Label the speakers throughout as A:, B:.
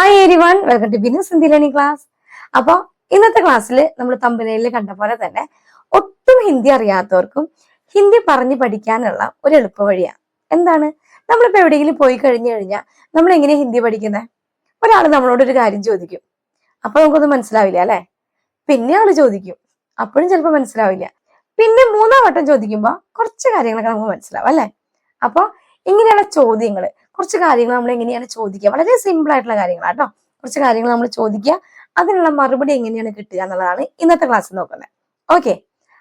A: Hi everyone welcome to Binu Sindhi learning class അപ്പോൾ ഇന്നത്തെ ക്ലാസ്സിൽ നമ്മൾ തമ്പനയിൽ കണ്ട പോലെ തന്നെ ഒട്ടും ഹിന്ദി അറിയാത്തവർക്കും ഹിന്ദി പറഞ്ഞു പഠിക്കാനുള്ള ഒരു എളുപ്പ വഴിയാണ് എന്താണ്? നമ്മളിപ്പോ എവിടെയെങ്കിലും പോയി കഴിഞ്ഞു കഴിഞ്ഞാൽ നമ്മൾ എങ്ങനെ ഹിന്ദി പഠിക്കുന്നത് ഒരാൾ നമ്മളോട് ഒരു കാര്യം ചോദിക്കും. അപ്പൊ നമുക്കൊന്നും മനസ്സിലാവില്ല അല്ലെ? പിന്നെ ആൾ ചോദിക്കും. അപ്പോഴും ചിലപ്പോൾ മനസ്സിലാവില്ല. പിന്നെ മൂന്നാം വട്ടം ചോദിക്കുമ്പോൾ കുറച്ച് കാര്യങ്ങളൊക്കെ നമുക്ക് മനസ്സിലാവും അല്ലെ? അപ്പൊ ഇങ്ങനെയുള്ള ചോദ്യങ്ങൾ കുറച്ച് കാര്യങ്ങൾ നമ്മൾ എങ്ങനെയാണ് ചോദിക്കുക. വളരെ സിമ്പിൾ ആയിട്ടുള്ള കാര്യങ്ങളാണ് കേട്ടോ കുറച്ച് കാര്യങ്ങൾ നമ്മൾ ചോദിക്കുക. അതിനുള്ള മറുപടി എങ്ങനെയാണ് കിട്ടുക എന്നുള്ളതാണ് ഇന്നത്തെ ക്ലാസ് നോക്കുന്നത്. ഓക്കെ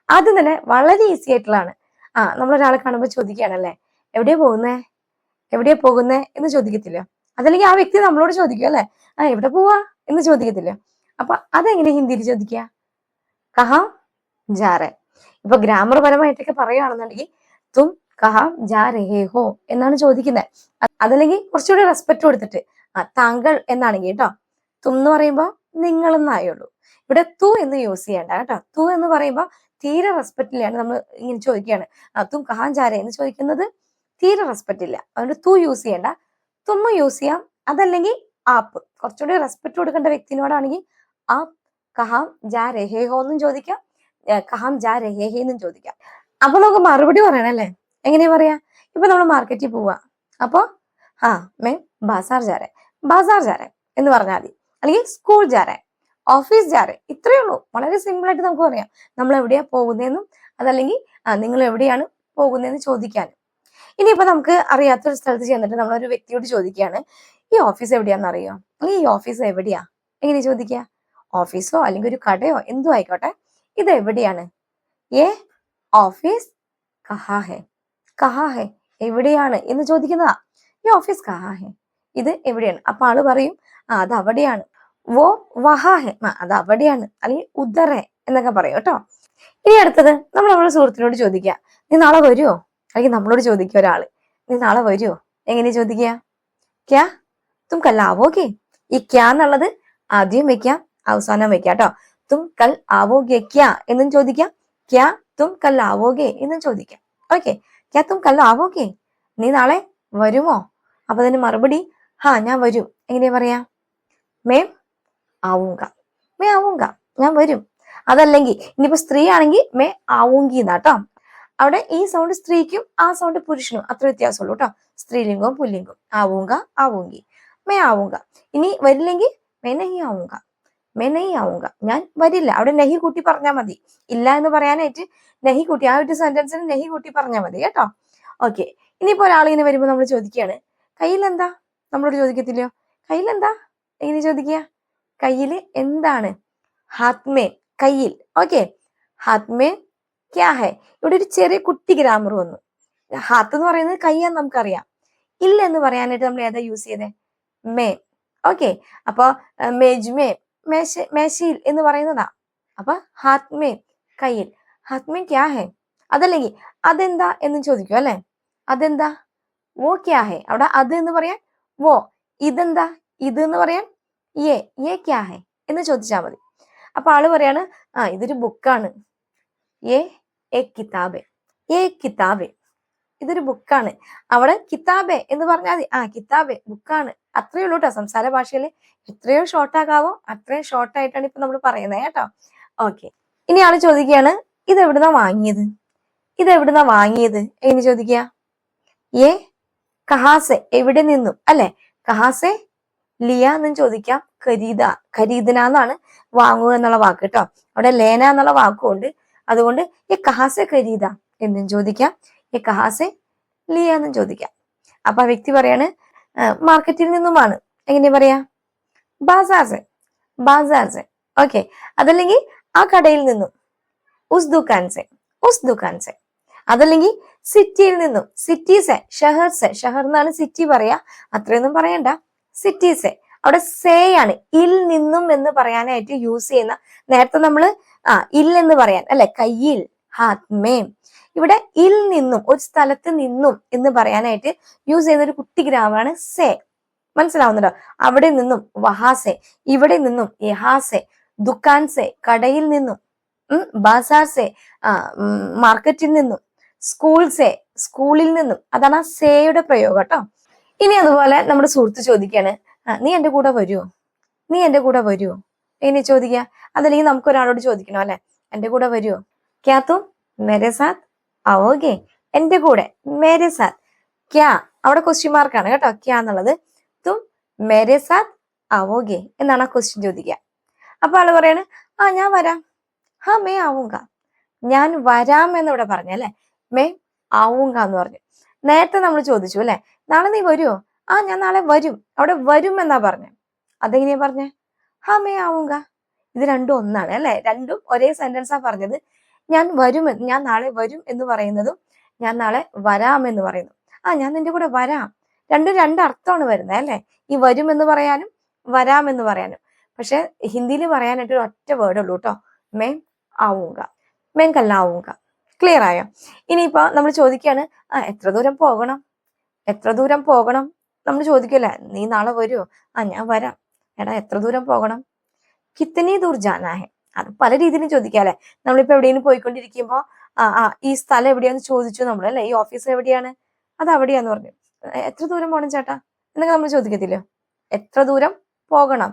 A: ആദ്യം തന്നെ വളരെ ഈസി ആയിട്ടുള്ളതാണ്. ആ നമ്മൾ ഒരാളെ കാണുമ്പോൾ ചോദിക്കുകയാണല്ലേ? എവിടെയാ പോകുന്നേ? എവിടെയാ പോകുന്നേ? എന്ന് ചോദിക്കത്തില്ല. അതല്ലെങ്കിൽ ആ വ്യക്തി നമ്മളോട് ചോദിക്കും അല്ലേ? ആ എവിടെ പോവാ? എന്ന് ചോദിക്കത്തില്ല. അപ്പൊ അതെങ്ങനെ ഹിന്ദിയിൽ ചോദിക്കുക? കഹാം ജാറെ. ഇപ്പൊ ഗ്രാമർ പരമായിട്ടൊക്കെ പറയുകയാണെന്നുണ്ടെങ്കിൽ തും കഹാം ജാ രഹേ ഹോ എന്നാണ് ചോദിക്കുന്നത് അതല്ലെങ്കിൽ കുറച്ചുകൂടി റെസ്പെക്ട് കൊടുത്തിട്ട് ആ താങ്കൾ എന്നാണെങ്കിൽ കേട്ടോ തും എന്ന് പറയുമ്പോൾ നിങ്ങൾ എന്നായുള്ളൂ ഇവിടെ തു എന്ന് യൂസ് ചെയ്യണ്ട കേട്ടോ. തു എന്ന് പറയുമ്പോൾ തീരെ റെസ്പെക്ട് ഇല്ലാണ് നമ്മൾ ഇങ്ങനെ ചോദിക്കുകയാണ്. ആ തും കഹാൻ ജാരെ എന്ന് ചോദിക്കുന്നത് തീരെ റെസ്പെക്ട് ഇല്ല. അതുകൊണ്ട് തു യൂസ് ചെയ്യണ്ട. തുമ്മ യൂസ് ചെയ്യാം. അതല്ലെങ്കിൽ ആപ്പ്. കുറച്ചുകൂടി റെസ്പെക്ട് കൊടുക്കേണ്ട വ്യക്തിനോടാണെങ്കിൽ ആ കഹാം ജാ രഹേ ഹോ എന്നും ചോദിക്കാം. കഹാം ജാ രഹേ ഹേ എന്നും ചോദിക്കാം. അപ്പൊ നമുക്ക് മറുപടി പറയണല്ലേ? എങ്ങനെയാ പറയാ? ഇപ്പൊ നമ്മൾ മാർക്കറ്റിൽ പോവാ. അപ്പോ ആ മേ ബാസാർ ജാരെ. ബാസാർ ജാരെ എന്ന് പറഞ്ഞാൽ മതി. അല്ലെങ്കിൽ സ്കൂൾ ജാരെ. ഓഫീസ് ജാരെ. ഇത്രയേ ഉള്ളൂ. വളരെ സിമ്പിൾ ആയിട്ട് നമുക്ക് പറയാം. നമ്മൾ എവിടെയാ പോകുന്നതെന്നും അതല്ലെങ്കിൽ നിങ്ങൾ എവിടെയാണ് പോകുന്നതെന്ന് ചോദിക്കാനും. ഇനിയിപ്പോ നമുക്ക് അറിയാത്തൊരു സ്ഥലത്ത് ചെന്നിട്ട് നമ്മളൊരു വ്യക്തിയോട് ചോദിക്കുകയാണ് ഈ ഓഫീസ് എവിടെയാണെന്ന് അറിയോ? അല്ലെങ്കിൽ ഈ ഓഫീസ് എവിടെയാ? എങ്ങനെ ചോദിക്കുക? ഓഫീസോ അല്ലെങ്കിൽ ഒരു കടയോ എന്തോ ആയിക്കോട്ടെ. ഇത് എവിടെയാണ്? ഏ ഓഫീസ് കഹാ കഹാ ഹെ എവിടെയാണ്? എന്ന് ചോദിക്കുന്നതാ. ഈ ഓഫീസ് കഹാ ഹെ ഇത് എവിടെയാണ്? അപ്പൊ ആൾ പറയും ആ അത് അവിടെയാണ്. വോ വഹാ ഹെ ആ അത് അവിടെയാണ്. അല്ലെങ്കിൽ ഉദറെ എന്നൊക്കെ പറയും കേട്ടോ. ഇനി അടുത്തത് നമ്മൾ നമ്മുടെ സുഹൃത്തിനോട് ചോദിക്കുക. നീ നാളെ വരുമോ അല്ലെങ്കിൽ നമ്മളോട് ചോദിക്കുക ഒരാൾ. നീ നാളെ വരുമോ എങ്ങനെ ചോദിക്കുക? ക്യാ? തും കല്ലാവോകെ ഈ ക്യാ എന്നുള്ളത് ആദ്യം വെക്കാം അവസാനം വെക്കാം കേട്ടോ. തും കൽ ആവോകെ ക്യാ എന്നും ചോദിക്കാം. ക്യാ തും കൽ ആവോകെ എന്നും ചോദിക്കാം. ഓക്കെ. ക്യാ തും കൽ ആവോകെ നീ നാളെ വരുമോ അപ്പൊ അതിന് മറുപടി ഹാ ഞാൻ വരും എങ്ങനെയാ പറയാ മേം ആവൂങ്ക മേ ആവൂങ്ക ഞാൻ വരും അതല്ലെങ്കിൽ ഇനിയിപ്പോ സ്ത്രീ ആണെങ്കിൽ മേ ആവൂങ്കി എന്നാട്ടോ അവിടെ ഈ സൗണ്ട് സ്ത്രീക്കും ആ സൗണ്ട് പുരുഷനും അത്ര വ്യത്യാസമുള്ളൂ കേട്ടോ സ്ത്രീലിംഗവും പുല്ലിംഗവും ആവൂങ്ക ആവൂങ്കി മേ ആവൂങ്ക ഇനി വരില്ലെങ്കിൽ മേ നഹി ആവൂങ്ക മേ നെയ് ആവുക ഞാൻ വരില്ല. അവിടെ നെഹി കൂട്ടി പറഞ്ഞാൽ മതി. ഇല്ല എന്ന് പറയാനായിട്ട് നെഹി കൂട്ടി ആ ഒരു സെന്റൻസിന് നെഹി കൂട്ടി പറഞ്ഞാൽ മതി കേട്ടോ. ഓക്കെ ഇനിയിപ്പോ ഒരാളിങ്ങനെ വരുമ്പോൾ നമ്മൾ ചോദിക്കുകയാണ് കയ്യിൽ എന്താ നമ്മളോട് ചോദിക്കത്തില്ലയോ? കയ്യിൽ എന്താ എങ്ങനെ ചോദിക്കുക? കയ്യിൽ എന്താണ്? ഹാത്മേ. കയ്യിൽ. ഓക്കെ ഹാത്മേ ക്യാ ഇവിടെ ഒരു ചെറിയ കുട്ടി ഗ്രാമർ വന്നു. ഹാത്ത് എന്ന് പറയുന്നത് കയ്യാന്ന് നമുക്കറിയാം. ഇല്ല എന്ന് പറയാനായിട്ട് നമ്മൾ ഏതാ യൂസ് ചെയ്തേ? മേ. ഓക്കെ അപ്പൊ അഹ് മേജ്മേ മേശ മേശയിൽ എന്ന് പറയുന്നതാ. അപ്പൊ ഹാത്മേ കയ്യിൽ. ഹാത്മേ ക്യാ ഹെ? അതല്ലെങ്കിൽ അതെന്താ എന്ന് ചോദിക്കും അല്ലെ? അതെന്താ? വോ ക്യാ ഹെ? അവിടെ അത് എന്ന് പറയാൻ വോ. ഇതെന്താ? ഇത് എന്ന് പറയാൻ ഏ ഏ ക്യാ എന്ന് ചോദിച്ചാൽ മതി. അപ്പൊ ആൾ പറയാണ് ആ ഇതൊരു ബുക്കാണ്. ഏ എ കിതാബെ. ഏ കിതാബെ. ഇതൊരു ബുക്കാണ്. അവിടെ കിതാബെ എന്ന് പറഞ്ഞാൽ മതി. ആ കിതാബെ ബുക്കാണ്. അത്രയേ ഉള്ളൂ കേട്ടോ. സംസാര ഭാഷയിൽ എത്രയോ ഷോർട്ടാകാവോ അത്രയും ഷോർട്ടായിട്ടാണ് ഇപ്പൊ നമ്മൾ പറയുന്നത് കേട്ടോ. ഓക്കെ ഇനി ആൾ ചോദിക്കുകയാണ് ഇത് എവിടുന്നാ വാങ്ങിയത്? ഇത് എവിടുന്നാ വാങ്ങിയത്? എങ്ങനെ ചോദിക്കുക? ഏ കഹാസെ എവിടെ നിന്നും? അല്ലെ? കഹാസെ ലിയ എന്നും ചോദിക്കാം. ഖരീദ ഖരീദന എന്നാണ് വാങ്ങുക എന്നുള്ള വാക്ക് കേട്ടോ. അവിടെ ലേന എന്നുള്ള വാക്കുമുണ്ട് അതുകൊണ്ട് ഈ കഹാസെ ഖരീദ? എന്നും ചോദിക്കാം. ഈ കഹാസെ ലിയ എന്നും ചോദിക്കാം. അപ്പൊ ആ വ്യക്തി പറയാണ് മാർക്കറ്റിൽ നിന്നുമാണ്. എങ്ങനെ പറയാ? ബാസാർസ് ബാസാർസ്. ഓക്കെ അതല്ലെങ്കിൽ ആ കടയിൽ നിന്നും ഉസ് ദുക്കാൻസെ ഉസ് ദുക്കാൻസെ അതല്ലെങ്കിൽ സിറ്റിയിൽ നിന്നും സിറ്റീസെ ഷഹർസെ. ഷഹർ എന്നാണ് സിറ്റി പറയാ. അത്രയൊന്നും പറയണ്ട. സിറ്റീസെ. അവിടെ സേ ആണ്. ഇൽ നിന്നും എന്ന് പറയാനായിട്ട് യൂസ് ചെയ്യുന്ന നേരത്തെ നമ്മൾ ആ ഇൽ എന്ന് പറയാൻ അല്ലെ? കയ്യിൽ. ഹാത്മേം ഇവിടെ ഇൽ നിന്നും ഒരു സ്ഥലത്ത് നിന്നും എന്ന് പറയാനായിട്ട് യൂസ് ചെയ്യുന്ന ഒരു കുട്ടി ഗ്രാമമാണ് സേ. മനസ്സിലാവുന്നുണ്ടോ? അവിടെ നിന്നും വഹാസെ ഇവിടെ നിന്നും യഹാസെ ദുക്കാൻസെ കടയിൽ നിന്നും ബാസാർസെ മാർക്കറ്റിൽ നിന്നും സ്കൂൾസെ സ്കൂളിൽ നിന്നും. അതാണ് ആ സേയുടെ പ്രയോഗം കേട്ടോ ഇനി അതുപോലെ നമ്മുടെ സുഹൃത്ത് ചോദിക്കാണ് നീ എന്റെ കൂടെ വരുമോ നീ എന്റെ കൂടെ വരുമോ എങ്ങനെ ചോദിക്കുക അതല്ലെങ്കിൽ നമുക്ക് ഒരാളോട് ചോദിക്കണോ അല്ലെ? എന്റെ കൂടെ വരുമോ ക്യാ തും മേരെ സാത്ത് आओगे? എന്റെ കൂടെ മേരെ സാത്ത് ക്യാ അവിടെ ക്വസ്റ്റ്യൻ മാർക്കാണ് കേട്ടോ. ക്യാ എന്നുള്ളത്. തും മേരെ സാത്ത് ആവോഗെ എന്നാണ് ആ ക്വസ്റ്റ്യൻ ചോദിക്കുക. അപ്പൊ ആൾ പറയാണ് ആ ഞാൻ വരാം. ഹാ മേ ആവുക ഞാൻ വരാം എന്നിവിടെ പറഞ്ഞു അല്ലെ? മേ ആവുക എന്ന് പറഞ്ഞു. നേരത്തെ നമ്മൾ ചോദിച്ചു അല്ലെ? നാളെ നീ വരുമോ ആ ഞാൻ നാളെ വരും. അവിടെ വരും എന്നാ പറഞ്ഞേ. അതെങ്ങനെയാ പറഞ്ഞേ? ഹാ മേ ആവുക ഇത് രണ്ടും ഒന്നാണ് അല്ലെ? രണ്ടും ഒരേ സെന്റൻസാ പറഞ്ഞത്. ഞാൻ വരും ഞാൻ നാളെ വരും എന്ന് പറയുന്നതും ഞാൻ നാളെ വരാം എന്ന് പറയുന്നു. ആ ഞാൻ നിന്റെ കൂടെ വരാം. രണ്ടും രണ്ട് അർത്ഥമാണ് വരുന്നത് അല്ലെ? ഈ വരും എന്ന് പറയാനും വരാം എന്ന് പറയാനും. പക്ഷെ ഹിന്ദിയിൽ പറയാനായിട്ട് ഒരു ഒറ്റ വേർഡ് ഉള്ളൂ കേട്ടോ മേ ആവുക മേം കല്ലാവുക ക്ലിയർ ആയോ? ഇനിയിപ്പോ നമ്മൾ ചോദിക്കുകയാണ് ആ എത്ര ദൂരം പോകണം? എത്ര ദൂരം പോകണം? നമ്മൾ ചോദിക്കല്ല നീ നാളെ വരുമോ ആ ഞാൻ വരാം. എടാ എത്ര ദൂരം പോകണം? കിത്തനി ദൂർ ജാനാഹെ അത് പല രീതിയിലും ചോദിക്കാം അല്ലെ? നമ്മളിപ്പോ എവിടെയെങ്കിലും പോയിക്കൊണ്ടിരിക്കുമ്പോ ആ ഈ സ്ഥലം എവിടെയാന്ന് ചോദിച്ചു നമ്മൾ അല്ലെ? ഈ ഓഫീസ് എവിടെയാണ്? അത് അവിടെയാന്ന് പറഞ്ഞു. എത്ര ദൂരം പോകണം ചേട്ടാ? എന്നൊക്കെ നമ്മൾ ചോദിക്കത്തില്ലോ? എത്ര ദൂരം പോകണം?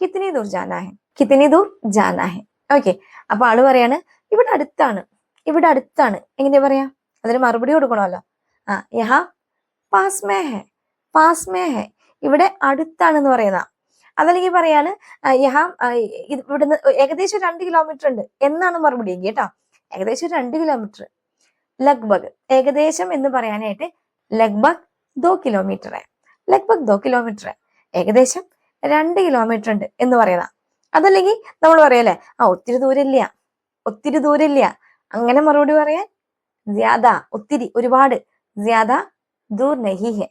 A: കിത്തിനി ദൂർ ജാനാഹെ കിത്തിനി ദൂർ ജാനാഹെ ഓക്കെ. അപ്പൊ ആൾ പറയാണ് ഇവിടെ അടുത്താണ്. ഇവിടെ അടുത്താണ്. എങ്ങനെയാ പറയാ? അതിന് മറുപടി കൊടുക്കണമല്ലോ. ആ യഹാ പാസ്മേഹെ പാസ്മേഹെ ഹെ. പാസ് മേ ഹെ. ഇവിടെ അടുത്താണെന്ന് പറയുന്ന അതല്ലെങ്കിൽ പറയാണ് യഹാ ഇവിടുന്ന് ഏകദേശം രണ്ട് കിലോമീറ്റർ ഉണ്ട്. എന്നാണ് മറുപടി എങ്കിൽ കേട്ടോ. ഏകദേശം രണ്ട് കിലോമീറ്റർ ലഗ്ബഗ് ഏകദേശം എന്ന് പറയാനായിട്ട് ലഗ്ബഗ് ദോ കിലോമീറ്റർ ലഗ്ബഗ് ദോ കിലോമീറ്റർ ഏകദേശം രണ്ട് കിലോമീറ്റർ ഉണ്ട് എന്ന് പറയുന്ന. അതല്ലെങ്കിൽ നമ്മൾ പറയല്ലേ ആ ഒത്തിരി ദൂരമില്ല ഒത്തിരി ദൂരമില്ല. അങ്ങനെ മറുപടി പറയാൻ ജ്യാദ ഒത്തിരി ഒരുപാട്. ജ്യാദ ദൂർ നഹി ഹെ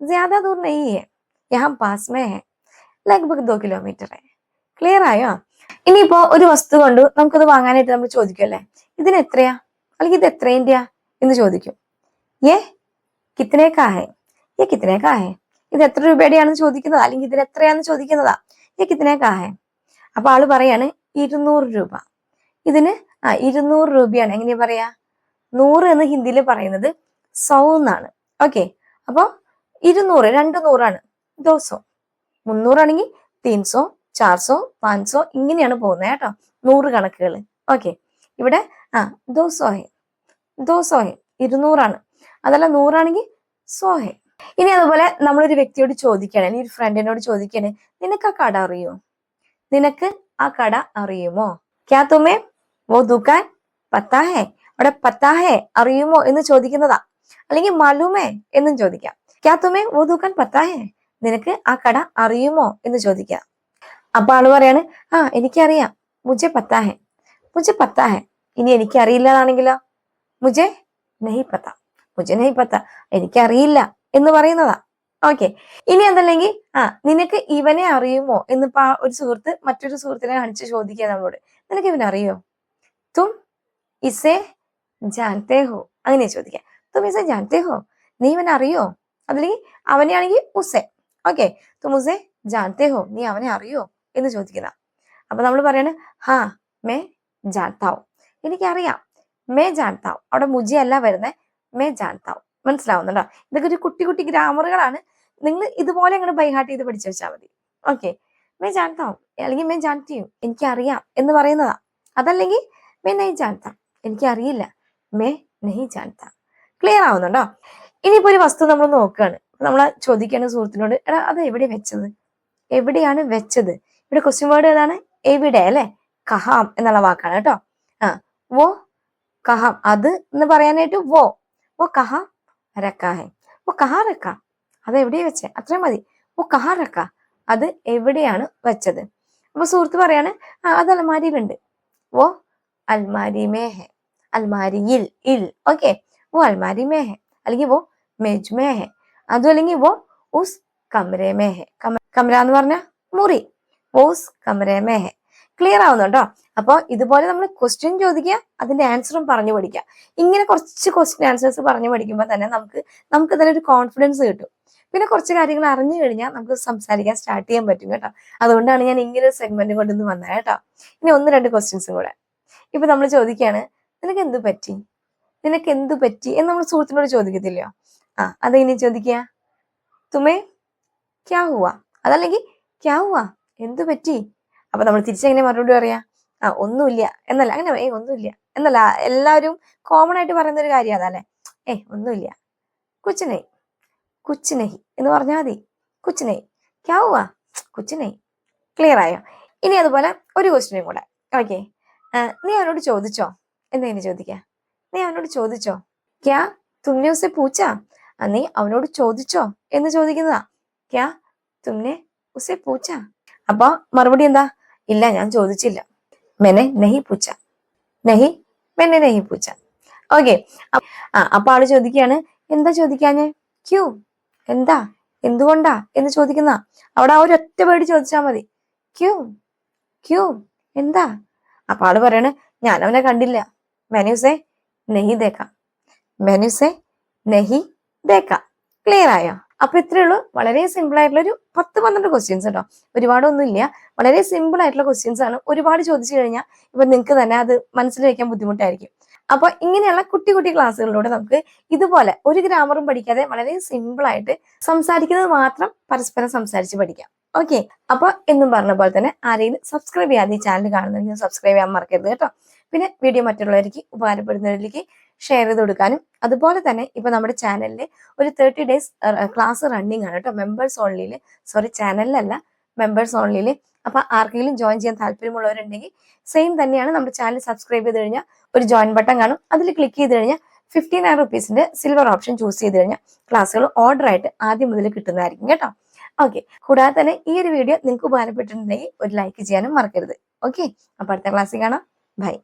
A: ജ്യാദ ദൂർ നഹി ഹെ യഹാം പാസ് മേ ലഗ്ഭഗ് ദോ കിലോമീറ്റർ ക്ലിയർ ആയോ? ഇനിയിപ്പോ ഒരു വസ്തു കൊണ്ട് നമുക്കത് വാങ്ങാനായിട്ട് നമ്മൾ ചോദിക്കുമല്ലേ ഇതിന് എത്രയാ? അല്ലെങ്കിൽ ഇത് എത്രേന്റെയാ? എന്ന് ചോദിക്കും. ഏ കിത്തനേക്കാ ഹെ? ഏ കിത്തനേക്കാ ഹെ? ഇത് എത്ര രൂപയുടെയാണെന്ന് ചോദിക്കുന്നതാ? അല്ലെങ്കിൽ ഇതിന് എത്രയാന്ന് ചോദിക്കുന്നതാ? ഏ കിത്തനേക്കാ ഹെ? അപ്പൊ ആൾ പറയാണ് ഇരുന്നൂറ് രൂപ. ഇതിന് ആ ഇരുന്നൂറ് രൂപയാണ്. എങ്ങനെയാ പറയാ? നൂറ് എന്ന് ഹിന്ദിയിൽ പറയുന്നത് സൗ എന്നാണ്. ഓക്കെ. അപ്പോൾ ഇരുന്നൂറ് രണ്ട് നൂറാണ്. ദോസോ മുന്നൂറാണെങ്കിൽ തീൻസോ ചാർസോ പാൻസോ ഇങ്ങനെയാണ് പോകുന്നത് കേട്ടോ. നൂറ് കണക്കുകൾ. ഓക്കെ ഇവിടെ ആ ദോസോഹെ ദോസോഹെ ഇരുന്നൂറാണ്. അതല്ല നൂറാണെങ്കിൽ സോഹെ. ഇനി അതുപോലെ നമ്മളൊരു വ്യക്തിയോട് ചോദിക്കുകയാണ് അല്ലെങ്കിൽ ഒരു ഫ്രണ്ടിനോട് ചോദിക്കുകയാണ് നിനക്ക് ആ കട അറിയോ? നിനക്ക് ആ കട അറിയുമോ? ക്യാ തുമേ? വോ ദുക്കാൻ പത്താഹേ. അവിടെ പത്താഹേ അറിയുമോ? എന്ന് ചോദിക്കുന്നതാ. അല്ലെങ്കിൽ മാലൂമേ? എന്നും ചോദിക്കാം. ക്യാ തുമേ? വോ ദുക്കാൻ പത്താ ഹേ നിനക്ക് ആ കട അറിയുമോ എന്ന് ചോദിക്കാം അപ്പൊ ആൾ പറയാണ് ആ എനിക്കറിയാം. മുജെ പത്താഹെ. മുജെ പത്താഹെ. ഇനി എനിക്ക് അറിയില്ലതാണെങ്കിലോ മുജെ നെയ് പത്ത. മുജെ നെയ് പത്ത. എനിക്കറിയില്ല. എന്ന് പറയുന്നതാ. ഓക്കെ. ഇനി അതല്ലെങ്കിൽ ആ നിനക്ക് ഇവനെ അറിയുമോ? എന്ന് ഒരു സുഹൃത്ത് മറ്റൊരു സുഹൃത്തിനെ കാണിച്ച് ചോദിക്കുക നമ്മളോട്. നിനക്ക് ഇവനെ അറിയോ? തും ഇസേ ജാൻതേ ഹോ. അങ്ങനെ ചോദിക്കാം തും ഇസേ ജാൻതേ ഹോ? നീ ഇവനെ അറിയോ? അതല്ലെങ്കിൽ അവനെയാണെങ്കിൽ ഉസെ. ഓക്കെ തുമുസെ ജാൻത്തെ ജാൻതേ ഹോ നീ അവനെ അറിയോ എന്ന് ചോദിക്കുന്ന അപ്പൊ നമ്മൾ പറയണ ഹാ മേ ജാൻതാവും എനിക്കറിയാം മേ ജാൻതാവും അവിടെ മുജി അല്ല വരുന്നേ മേ ജാൻതാവും മനസ്സിലാവുന്നുണ്ടോ ഇതൊക്കെ ഒരു കുട്ടി കുട്ടി ഗ്രാമറുകളാണ് നിങ്ങൾ ഇതുപോലെ അങ്ങനെ ബൈഹാർട്ട് ചെയ്ത് പഠിച്ചു വെച്ചാൽ മതി. ഓക്കെ മേ ജാൻതാവും അല്ലെങ്കിൽ മേ ജാന്റിയും എനിക്കറിയാം എന്ന് പറയുന്നതാ. അതല്ലെങ്കിൽ മേ നെയ് ജാൻത എനിക്കറിയില്ല. മേ നെയ് ജാൻത ക്ലിയർ ആവുന്നുണ്ടോ? ഇനിയിപ്പോ ഒരു വസ്തു നമ്മൾ നോക്കുകയാണ് നമ്മൾ ചോദിക്കുന്ന സുഹൃത്തിനോട് എടാ അത് എവിടെ വെച്ചത്? എവിടെയാണ് വെച്ചത്? ഇവിടെ ക്വസ്റ്റ്യൻ വേർഡ് ഏതാണ്? എവിടെ? അല്ലെ? കഹാം എന്നുള്ള വാക്കാണ് കേട്ടോ. ആ വോ കഹാം. അത് എന്ന് പറയാനായിട്ട് വോ. വോ കഹാം രക്കാഹെ. ഓ കഹാ രക്ക. അത് എവിടെയാ വെച്ചേ? അത്രയും മതി. ഓ കഹാ രക്ക. അത് എവിടെയാണ് വെച്ചത്? അപ്പൊ സുഹൃത്ത് പറയാണ് ആ അത് അലമാരിയിലുണ്ട്. ഓ അൽമാരി മേഹെ. അൽമാരിയിൽ ഇൽ. ഓക്കെ. ഓ അൽമാരി മേഹെ. അല്ലെങ്കിൽ ഓ മെജ് മേഹെ. അതും അല്ലെങ്കിൽ വോ ഉസ് കമരേമേ ഹെ കമര എന്ന് പറഞ്ഞ മുറി. ഓസ് കമരേമേ ഹെ ക്ലിയർ ആവുന്നുണ്ടോ അപ്പോൾ ഇതുപോലെ നമ്മൾ ക്വസ്റ്റ്യൻ ചോദിക്കുക അതിന്റെ ആൻസറും പറഞ്ഞു പഠിക്കുക. ഇങ്ങനെ കുറച്ച് ക്വസ്റ്റ്യൻ ആൻസേഴ്സ് പറഞ്ഞു പഠിക്കുമ്പോൾ തന്നെ നമുക്ക് നമുക്ക് ഇതിലൊരു കോൺഫിഡൻസ് കിട്ടും. പിന്നെ കുറച്ച് കാര്യങ്ങൾ അറിഞ്ഞു കഴിഞ്ഞാൽ നമുക്ക് സംസാരിക്കാൻ സ്റ്റാർട്ട് ചെയ്യാൻ പറ്റും കേട്ടോ? അതുകൊണ്ടാണ് ഞാൻ ഇങ്ങനെ ഒരു സെഗ്മെന്റ് കൊണ്ടുവന്ന് വന്നത് കേട്ടോ? ഇനി ഒന്ന് രണ്ട് ക്വസ്റ്റ്യൻസ് കൂടെ. ഇപ്പൊ നമ്മൾ ചോദിക്കുകയാണ് നിനക്ക് എന്ത് പറ്റി? നിനക്ക് എന്ത് പറ്റി? എന്ന് നമ്മൾ സുഹൃത്തിനോട് ചോദിക്കത്തില്ലയോ? ആ ഇനി ചോദിക്കുക? തുമേ ക്യാ ഹുവ? അതല്ലെങ്കിൽ ക്യാ ഹുവ? എന്തു പറ്റി? അപ്പൊ നമ്മൾ തിരിച്ചെങ്ങനെ മറുപടി പറയാ? ആ ഒന്നുമില്ല. എന്നല്ല അങ്ങനെ ഏ ഒന്നുമില്ല. എന്നല്ല എല്ലാവരും കോമൺ ആയിട്ട് പറയുന്ന ഒരു കാര്യം അതല്ലേ? ഏ ഒന്നുമില്ല. കുച്ചിനൈ കുച്ചിനൈ എന്ന് പറഞ്ഞാൽ മതി. കുച്ചിനെ ക്യാ ഹുവ? കുച്ചിനൈ ക്ലിയർ ആയോ? ഇനി അതുപോലെ ഒരു ക്വസ്റ്റിനും കൂടെ. ഓക്കെ. നീ അവനോട് ചോദിച്ചോ? എന്തെങ്കിലും ചോദിക്ക നീ അവനോട് ചോദിച്ചോ? ക്യാ തുമ്നെ ഉസെ പൂച്ച? നീ അവനോട് ചോദിച്ചോ എന്ന് ചോദിക്കുന്നതാ. ക്യാ തുമ്നെ ഉസെ പൂച്ച. അപ്പൊ മറുപടി എന്താ? ഇല്ല ഞാൻ ചോദിച്ചില്ല. മെനെ നെഹി പൂച്ച. നെഹി മെനെ നെഹി പൂച്ച. ഓക്കെ. ആ അപ്പൊ ആൾ ചോദിക്കുകയാണ് എന്താ ചോദിക്കാഞ്ഞ്? ക്യൂ എന്താ? എന്തുകൊണ്ടാ? എന്ന് ചോദിക്കുന്ന അവിടെ ആ ഒരു ഒറ്റ വേർഡ് ചോദിച്ചാൽ മതി. ക്യൂ ക്യൂ എന്താ? അപ്പൊ ആൾ പറയാണ് ഞാൻ അവനെ കണ്ടില്ല മെനുസെ നെഹി ദേക്കാം മെനുസെ നെഹി ദേക്ക ക്ലിയർ ആയോ? അപ്പൊ ഇത്രയേ ഉള്ളൂ. വളരെ സിമ്പിൾ ആയിട്ടുള്ള ഒരു പത്ത് പന്ത്രണ്ട് ക്വസ്റ്റ്യൻസ് കേട്ടോ ഒരുപാടൊന്നും ഇല്ല. വളരെ സിമ്പിൾ ആയിട്ടുള്ള ക്വസ്റ്റ്യൻസ് ആണ് ഒരുപാട് ചോദിച്ചു കഴിഞ്ഞാൽ ഇപ്പൊ നിങ്ങൾക്ക് തന്നെ അത് മനസ്സിൽ വെക്കാൻ ബുദ്ധിമുട്ടായിരിക്കും. അപ്പൊ ഇങ്ങനെയുള്ള കുട്ടി കുട്ടി ക്ലാസ്സുകളിലൂടെ നമുക്ക് ഇതുപോലെ ഒരു ഗ്രാമറും പഠിക്കാതെ വളരെ സിമ്പിൾ ആയിട്ട് സംസാരിക്കുന്നത് മാത്രം പരസ്പരം സംസാരിച്ച് പഠിക്കാം. ഓക്കെ അപ്പൊ എന്നും പറഞ്ഞ പോലെ തന്നെ ആരെങ്കിലും സബ്സ്ക്രൈബ് ചെയ്യാതെ ഈ ചാനൽ കാണുന്നുണ്ടെങ്കിൽ സബ്സ്ക്രൈബ് ചെയ്യാൻ മറക്കരുത് കേട്ടോ. പിന്നെ വീഡിയോ മറ്റുള്ളവർക്ക് ഉപകാരപ്പെടുന്നവരിലേക്ക് ഷെയർ ചെയ്ത് കൊടുക്കാനും. അതുപോലെ തന്നെ ഇപ്പൊ നമ്മുടെ ചാനലിൽ ഒരു തേർട്ടി ഡേയ്സ് ക്ലാസ് റണ്ണിങ് ആണ് കേട്ടോ. മെമ്പേഴ്സ് ഓൺലിയിൽ സോറി ചാനലിലല്ല മെമ്പേഴ്സ് ഓൺലിയിൽ അപ്പൊ ആർക്കെങ്കിലും ജോയിൻ ചെയ്യാൻ താല്പര്യമുള്ളവരുണ്ടെങ്കിൽ സെയിം തന്നെയാണ് നമ്മുടെ ചാനൽ സബ്സ്ക്രൈബ് ചെയ്ത് കഴിഞ്ഞാൽ ഒരു ജോയിൻ ബട്ടൺ കാണും. അതിൽ ക്ലിക്ക് ചെയ്ത് കഴിഞ്ഞാൽ ഫിഫ്റ്റി നയൻ റുപ്പീസിന്റെ സിൽവർ ഓപ്ഷൻ ചൂസ് ചെയ്ത് കഴിഞ്ഞാൽ ക്ലാസ്സുകൾ ഓർഡർ ആയിട്ട് ആദ്യം മുതൽ കിട്ടുന്നതായിരിക്കും കേട്ടോ. ഓക്കെ കൂടാതെ തന്നെ ഈ ഒരു വീഡിയോ നിങ്ങൾക്ക് ഉപകാരപ്പെട്ടിട്ടുണ്ടെങ്കിൽ ഒരു ലൈക്ക് ചെയ്യാനും മറക്കരുത്. ഓക്കെ അപ്പൊ അടുത്ത ക്ലാസ്സിൽ കാണാം. ബൈ